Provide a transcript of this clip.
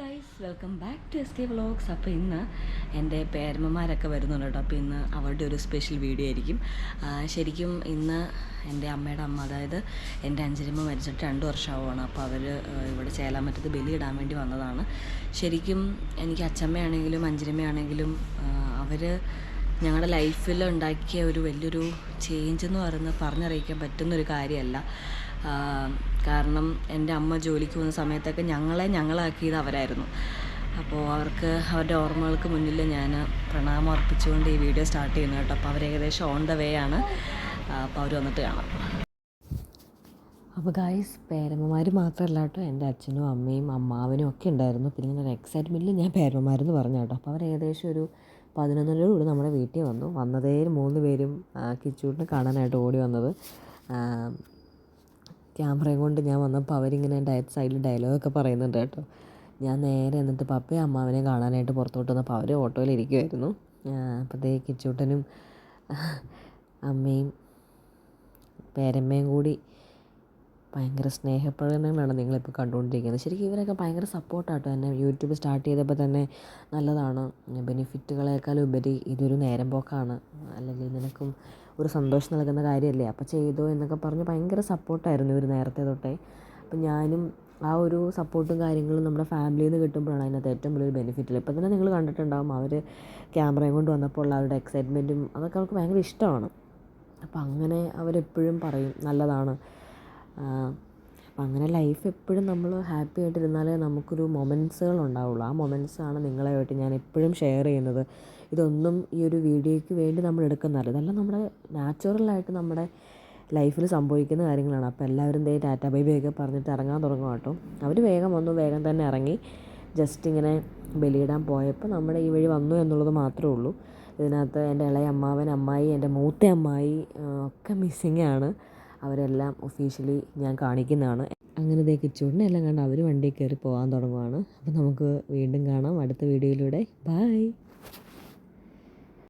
Guys welcome back to S K vlogs അപ്പോൾ ഇന്ന് എന്റെ പേരമ്മമാരൊക്കെ വരുന്നുണ്ട് കേട്ടോ. അപ്പോൾ ഇന്ന് അവരുടെ ഒരു സ്പെഷ്യൽ വീഡിയോ ആയിരിക്കും. ശരിക്കും ഇന്ന് എന്റെ അമ്മയുടെ അമ്മ അതായത് എന്റെ അഞ്ചരമ്മ മരിച്ചിട്ട് രണ്ട് വർഷമാവുകയാണ്. അപ്പോൾ അവർ ഇവിടെ ചേലാമറ്റത്ത് ബലിയിടാൻ വേണ്ടി വന്നതാണ്. ശരിക്കും എനിക്ക് അച്ചമ്മയാണെങ്കിലും അഞ്ചരമ്മയാണെങ്കിലും അവർ ഞങ്ങളുടെ ലൈഫിൽ ഉണ്ടാക്കിയ ഒരു വലിയൊരു ചേഞ്ച് എന്ന് പറയുന്നത് പറഞ്ഞറിയിക്കാൻ പറ്റുന്നൊരു കാര്യമല്ല. കാരണം എന്റെ അമ്മ ജോലിക്ക് പോകുന്ന സമയത്തൊക്കെ ഞങ്ങളെ ഞങ്ങളാക്കിയത് അവരായിരുന്നു. അപ്പോൾ അവർക്ക് അവരുടെ ഓർമ്മകൾക്ക് മുന്നിൽ ഞാൻ പ്രണാമം അർപ്പിച്ചുകൊണ്ട് ഈ വീഡിയോ സ്റ്റാർട്ട് ചെയ്യുന്നു കേട്ടോ. അപ്പോൾ അവരേകദേശം ഓൺ ദ വേ ആണ്. അപ്പോൾ അവർ വന്നിട്ട് കാണാം. അപ്പോൾ ഗായ്സ് പേരമ്മമാർ മാത്രമല്ല കേട്ടോ. എന്റെ അച്ഛനും അമ്മയും അമ്മാവനും ഒക്കെ ഉണ്ടായിരുന്നു. പിന്നെ ഇങ്ങനെ ഒരു എക്സൈറ്റ്മെന്റിൽ ഞാൻ പേരമ്മമാരെന്ന് പറഞ്ഞു കേട്ടോ. അപ്പോൾ അവർ ഏകദേശം ഒരു പതിനൊന്നരയോടുകൂടി നമ്മുടെ വീട്ടിൽ വന്നു. വന്നതേ മൂന്ന് പേരും കിച്ചൂട്ടിന് കാണാനായിട്ട് ഓടി വന്നത്. ക്യാമറയും കൊണ്ട് ഞാൻ വന്നപ്പോൾ അവരിങ്ങനെ എന്റെ സൈഡിൽ ഡയലോഗൊക്കെ പറയുന്നുണ്ട് കേട്ടോ. ഞാൻ നേരെ എന്നിട്ട് പപ്പയും അമ്മാവനെയും കാണാനായിട്ട് പുറത്തോട്ട് വന്നപ്പോൾ അവർ ഓട്ടോയിൽ ഇരിക്കുമായിരുന്നു അപ്പോഴത്തേ കിച്ചൂട്ടനും അമ്മയും പേരമ്മയും കൂടി ഭയങ്കര സ്നേഹപ്രകടനങ്ങളാണ് നിങ്ങളിപ്പോൾ കണ്ടുകൊണ്ടിരിക്കുന്നത്. ശരിക്കും ഇവരൊക്കെ ഭയങ്കര സപ്പോർട്ടാട്ടോ എന്നെ യൂട്യൂബ് സ്റ്റാർട്ട് ചെയ്തപ്പോൾ തന്നെ നല്ലതാണ്. ബെനിഫിറ്റുകളേക്കാൾ ഉപരി ഇതൊരു നേരം പോക്കാണ് അല്ലെങ്കിൽ നിനക്കും ഒരു സന്തോഷം നൽകുന്ന കാര്യമല്ലേ? അപ്പോൾ ചെയ്തോ എന്നൊക്കെ പറഞ്ഞ് ഭയങ്കര സപ്പോർട്ടായിരുന്നു ഇവർ നേരത്തെ തൊട്ടേ. അപ്പം ഞാനും ആ ഒരു സപ്പോർട്ടും കാര്യങ്ങളും നമ്മുടെ ഫാമിലിയിൽ നിന്ന് കിട്ടുമ്പോഴാണ് അതിനകത്ത് ഏറ്റവും വലിയൊരു ബെനിഫിറ്റ് ഇപ്പം തന്നെ നിങ്ങൾ കണ്ടിട്ടുണ്ടാകും അവർ ക്യാമറയും കൊണ്ട് വന്നപ്പോൾ ഉള്ള അവരുടെ എക്സൈറ്റ്മെന്റും അതൊക്കെ അവർക്ക് ഭയങ്കര ഇഷ്ടമാണ്. അപ്പം അങ്ങനെ അവരെപ്പോഴും പറയും നല്ലതാണ്. അപ്പം അങ്ങനെ ലൈഫ് എപ്പോഴും നമ്മൾ ഹാപ്പി ആയിട്ടിരുന്നാലേ നമുക്കൊരു മൊമെന്റ്സുകൾ ഉണ്ടാവുള്ളൂ ആ മൊമെന്റ്സാണ് നിങ്ങളായിട്ട് ഞാൻ എപ്പോഴും ഷെയർ ചെയ്യുന്നത്. ഇതൊന്നും ഈ ഒരു വീഡിയോയ്ക്ക് വേണ്ടി നമ്മൾ എടുക്കുന്നതല്ല. ഇതെല്ലാം നമ്മുടെ നാച്ചുറലായിട്ട് നമ്മുടെ ലൈഫിൽ സംഭവിക്കുന്ന കാര്യങ്ങളാണ്. അപ്പോൾ എല്ലാവരും ദേ ടാറ്റാ ബൈ ബൈ ഒക്കെ പറഞ്ഞിട്ട് ഇറങ്ങാൻ തുടങ്ങും കേട്ടോ. അവർ വേഗം വന്നു വേഗം തന്നെ ഇറങ്ങി. ജസ്റ്റ് ഇങ്ങനെ ബലിയിടാൻ പോയപ്പോൾ നമ്മുടെ ഈ വഴി വന്നു എന്നുള്ളത് മാത്രമേ ഉള്ളൂ. ഇതിനകത്ത് എന്റെ ഇളയ അമ്മാവൻ അമ്മായി എന്റെ മൂത്ത അമ്മായി ഒക്കെ മിസ്സിങ് ആണ്. അവരെല്ലാം ഒഫീഷ്യലി ഞാൻ കാണിക്കുന്നതാണ്. അങ്ങനെ ദേ കിച്ചൂടിനെ എല്ലാം കണ്ട് അവർ വണ്ടി കയറി പോകാൻ തുടങ്ങുവാണ്. അപ്പോൾ നമുക്ക് വീണ്ടും കാണാം. അടുത്ത വീഡിയോയിലൂടെ. ബൈ